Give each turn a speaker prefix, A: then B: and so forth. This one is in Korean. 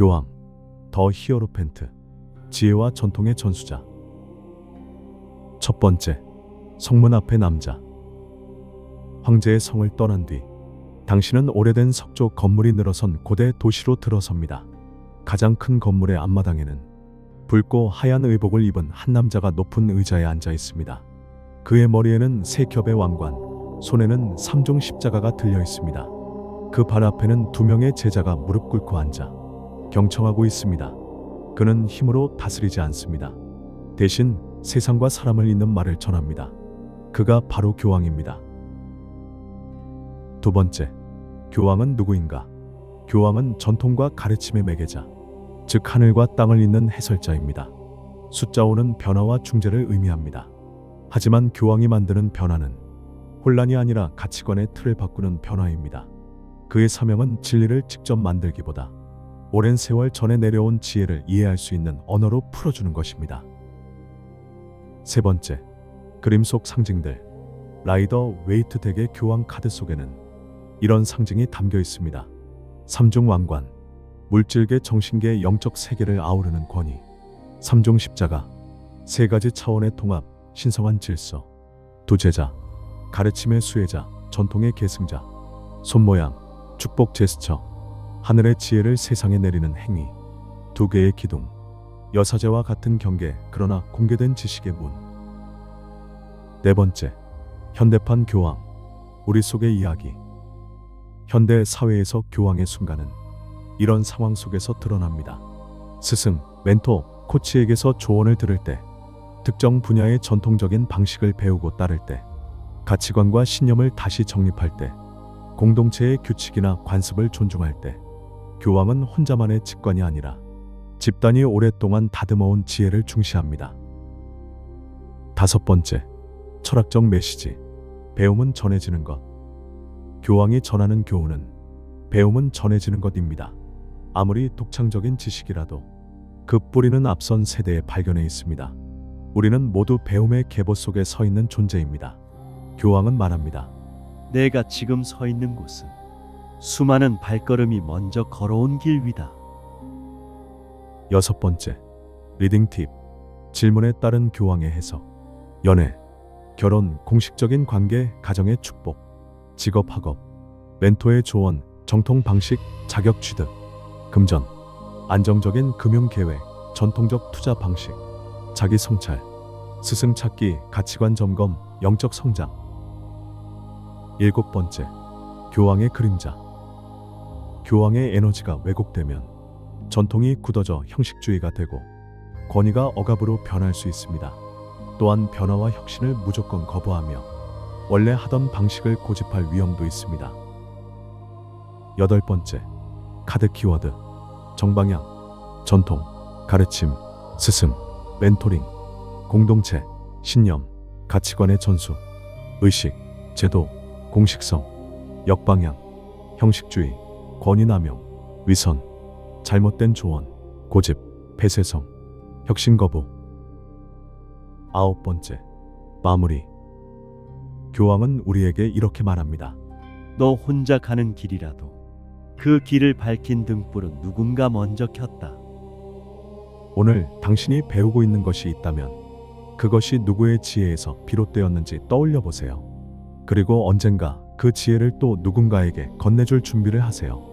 A: 교황, 더 히어로 펜트, 지혜와 전통의 전수자. 첫 번째, 성문 앞의 남자. 황제의 성을 떠난 뒤 당신은 오래된 석조 건물이 늘어선 고대 도시로 들어섭니다. 가장 큰 건물의 앞마당에는 붉고 하얀 의복을 입은 한 남자가 높은 의자에 앉아 있습니다. 그의 머리에는 세 겹의 왕관, 손에는 삼종 십자가가 들려 있습니다. 그 발 앞에는 두 명의 제자가 무릎 꿇고 앉아 경청하고 있습니다. 그는 힘으로 다스리지 않습니다. 대신 세상과 사람을 잇는 말을 전합니다. 그가 바로 교황입니다. 두 번째, 교황은 누구인가? 교황은 전통과 가르침의 매개자, 즉 하늘과 땅을 잇는 해설자입니다. 숫자 5는 변화와 중재를 의미합니다. 하지만 교황이 만드는 변화는 혼란이 아니라 가치관의 틀을 바꾸는 변화입니다. 그의 사명은 진리를 직접 만들기보다 오랜 세월 전에 내려온 지혜를 이해할 수 있는 언어로 풀어주는 것입니다. 세 번째, 그림 속 상징들. 라이더 웨이트 덱의 교황 카드 속에는 이런 상징이 담겨 있습니다. 삼중 왕관, 물질계 정신계의 영적 세계를 아우르는 권위, 삼종 십자가, 세 가지 차원의 통합, 신성한 질서, 두 제자, 가르침의 수혜자, 전통의 계승자, 손모양, 축복 제스처, 하늘의 지혜를 세상에 내리는 행위, 두 개의 기둥, 여사제와 같은 경계, 그러나 공개된 지식의 문. 네 번째, 현대판 교황, 우리 속의 이야기. 현대 사회에서 교황의 순간은 이런 상황 속에서 드러납니다. 스승, 멘토, 코치에게서 조언을 들을 때, 특정 분야의 전통적인 방식을 배우고 따를 때, 가치관과 신념을 다시 정립할 때, 공동체의 규칙이나 관습을 존중할 때, 교황은 혼자만의 직관이 아니라 집단이 오랫동안 다듬어온 지혜를 중시합니다. 다섯 번째, 철학적 메시지. 배움은 전해지는 것. 교황이 전하는 교훈은 배움은 전해지는 것입니다. 아무리 독창적인 지식이라도 그 뿌리는 앞선 세대에 발견해 있습니다. 우리는 모두 배움의 계보 속에 서 있는 존재입니다. 교황은 말합니다.
B: 내가 지금 서 있는 곳은 수많은 발걸음이 먼저 걸어온 길 위다.
A: 여섯 번째, 리딩 팁. 질문에 따른 교황의 해석. 연애, 결혼, 공식적인 관계, 가정의 축복, 직업 학업, 멘토의 조언, 정통 방식, 자격 취득, 금전, 안정적인 금융 계획, 전통적 투자 방식, 자기 성찰, 스승 찾기, 가치관 점검, 영적 성장. 일곱 번째, 교황의 그림자. 교황의 에너지가 왜곡되면 전통이 굳어져 형식주의가 되고 권위가 억압으로 변할 수 있습니다. 또한 변화와 혁신을 무조건 거부하며 원래 하던 방식을 고집할 위험도 있습니다. 여덟 번째, 카드 키워드. 정방향, 전통, 가르침, 스승, 멘토링, 공동체, 신념, 가치관의 전수, 의식, 제도, 공식성, 역방향, 형식주의, 권위남용, 위선, 잘못된 조언, 고집, 폐쇄성, 혁신 거부. 아홉 번째, 마무리. 교황은 우리에게 이렇게 말합니다.
B: 너 혼자 가는 길이라도 그 길을 밝힌 등불은 누군가 먼저 켰다.
A: 오늘 당신이 배우고 있는 것이 있다면 그것이 누구의 지혜에서 비롯되었는지 떠올려 보세요. 그리고 언젠가 그 지혜를 또 누군가에게 건네줄 준비를 하세요.